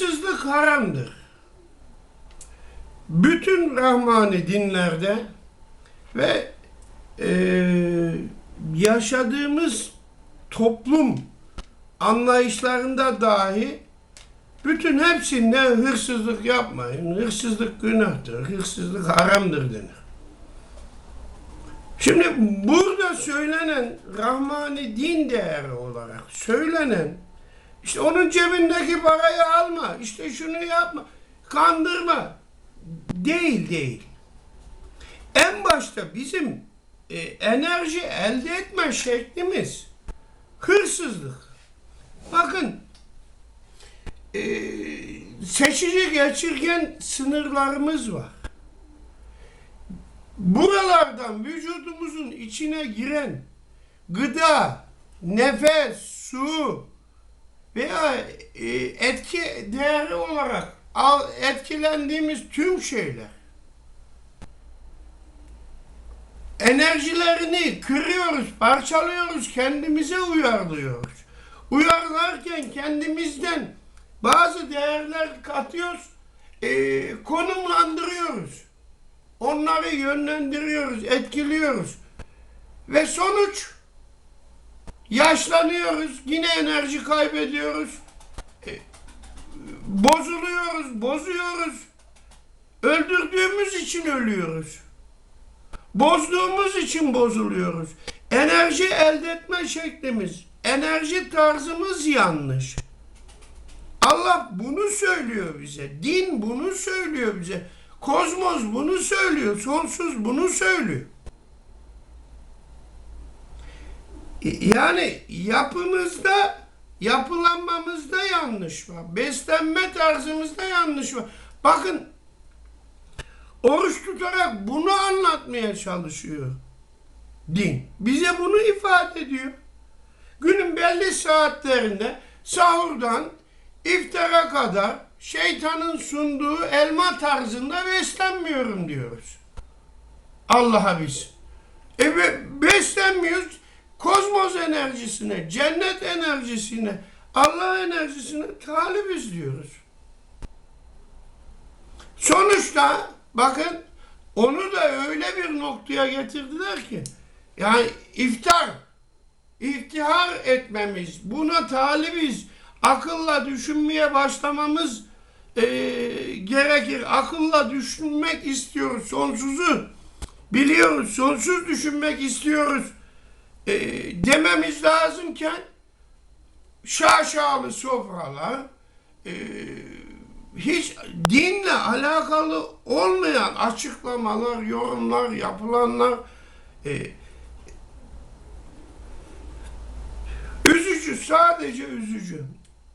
hırsızlık haramdır. Bütün Rahmani dinlerde ve eee, yaşadığımız toplum anlayışlarında dahi bütün hepsinde hırsızlık yapmayın, hırsızlık günahtır, hırsızlık haramdır denir. Şimdi burada söylenen Rahmani din değeri olarak söylenen işte onun cebindeki parayı alma, işte şunu yapma, kandırma değil değil. En başta bizim e, enerji elde etme şeklimiz hırsızlık. Bakın e, seçici geçirgen sınırlarımız var. Buralardan vücudumuzun içine giren gıda, nefes, su veya e, etki değeri olarak etkilendiğimiz tüm şeyler enerjilerini kırıyoruz, parçalıyoruz, kendimize uyarlıyoruz. Uyarlarken kendimizden bazı değerler katıyoruz, e, konumlandırıyoruz. Onları yönlendiriyoruz, etkiliyoruz. Ve sonuç yaşlanıyoruz, yine enerji kaybediyoruz. E, bozuluyoruz, bozuyoruz. Öldürdüğümüz için ölüyoruz. Bozduğumuz için bozuluyoruz. Enerji elde etme şeklimiz, enerji tarzımız yanlış. Allah bunu söylüyor bize. Din bunu söylüyor bize. Kozmos bunu söylüyor. Sonsuz bunu söylüyor. Yani yapımızda, yapılanmamızda yanlış var. Beslenme tarzımızda yanlış var. Bakın oruç tutarak bunu anlatmaya çalışıyor din. Bize bunu ifade ediyor. Günün belli saatlerinde sahurdan iftara kadar şeytanın sunduğu elma tarzında beslenmiyorum diyoruz. Allah'a biz. E be- beslenmiyoruz. Kozmos enerjisine, cennet enerjisine, Allah enerjisine talibiz diyoruz. Sonuçta bakın onu da öyle bir noktaya getirdiler ki yani iftar, iftihar etmemiz, buna talibiz, akılla düşünmeye başlamamız eee, gerekir. Akılla düşünmek istiyoruz sonsuzu. Biliyoruz sonsuz düşünmek istiyoruz. Eee, dememiz lazımken şaşalı sofralar, eee, hiç dinle alakalı olmayan açıklamalar, yorumlar, yapılanlar e, üzücü, sadece üzücü.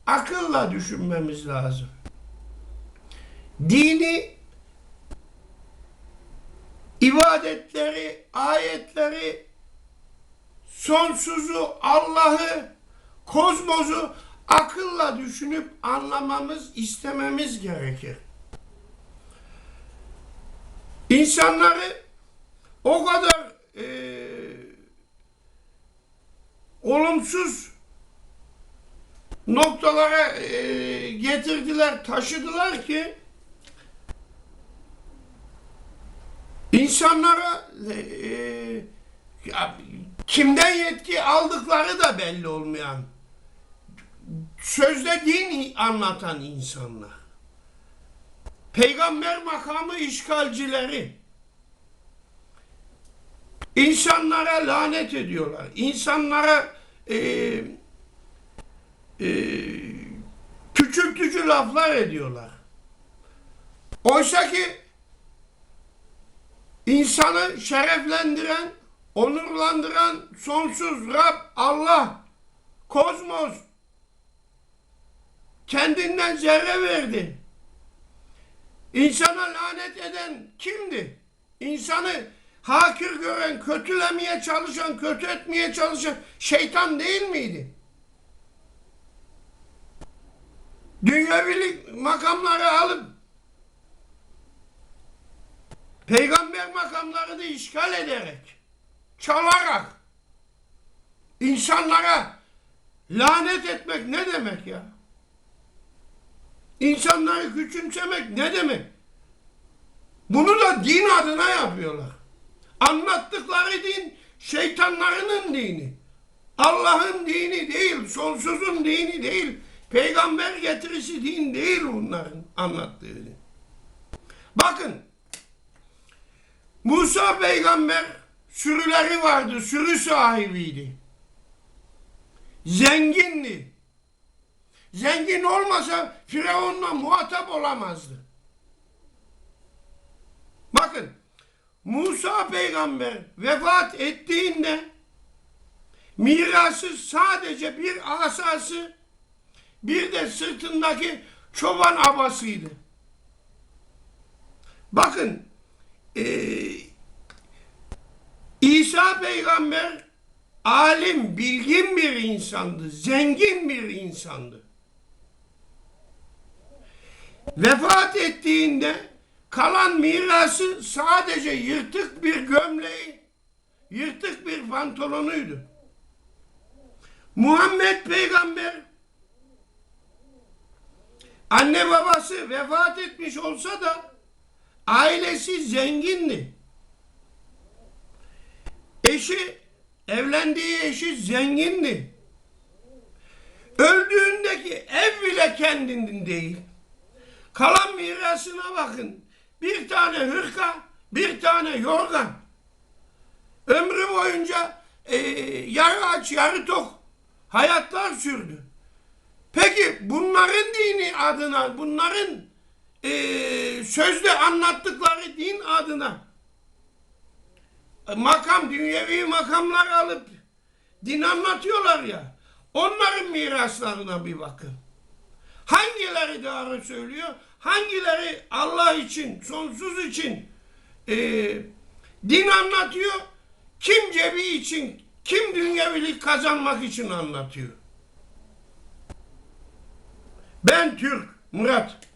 Akılla düşünmemiz lazım. Dini ibadetleri, ayetleri, sonsuzu, Allah'ı, kozmosu akılla düşünüp anlamamız, istememiz gerekir. İnsanları o kadar eee, olumsuz noktalara eee, getirdiler, taşıdılar ki insanlara ya, kimden yetki aldıkları da belli olmayan sözde din anlatan insanlar. Peygamber makamı işgalcileri. İnsanlara lanet ediyorlar. İnsanlara e, e, küçültücü laflar ediyorlar. Oysa ki insanı şereflendiren, onurlandıran sonsuz Rab Allah, kozmos, kendinden zerre verdi. İnsana lanet eden kimdi? İnsanı hakir gören, kötülemeye çalışan, kötü etmeye çalışan şeytan değil miydi? Dünyevilik makamları alıp peygamber makamlarını işgal ederek, çalarak insanlara lanet etmek ne demek ya? İnsanları küçümsemek ne demek? Bunu da din adına yapıyorlar. Anlattıkları din şeytanlarının dini. Allah'ın dini değil, sonsuzun dini değil, peygamber getirisi din değil bunların anlattığı din. Bakın, Musa peygamber sürüleri vardı, sürü sahibiydi. Zengindi. Zengin olmasa Firavun'la muhatap olamazdı. Bakın, Musa peygamber vefat ettiğinde mirası sadece bir asası bir de sırtındaki çoban abasıydı. Bakın eee, İsa peygamber alim, bilgin bir insandı, zengin bir insandı. Vefat ettiğinde kalan mirası sadece yırtık bir gömleği, yırtık bir pantolonuydu. Muhammed peygamber anne babası vefat etmiş olsa da ailesi zengindi. Eşi, evlendiği eşi zengindi. Öldüğündeki ev bile kendinin değil. Kalan mirasına bakın. Bir tane hırka, bir tane yorgan. Ömrü boyunca e, yarı aç, yarı tok hayatlar sürdü. Peki bunların dini adına, bunların e, sözde anlattıkları din adına makam, dünyevi makamlar alıp din anlatıyorlar ya. Onların miraslarına bir bakın. Hangileri doğru söylüyor? Hangileri Allah için, sonsuz için e, din anlatıyor? Kim cebi için, kim dünyevilik kazanmak için anlatıyor? Ben Türk, Murat.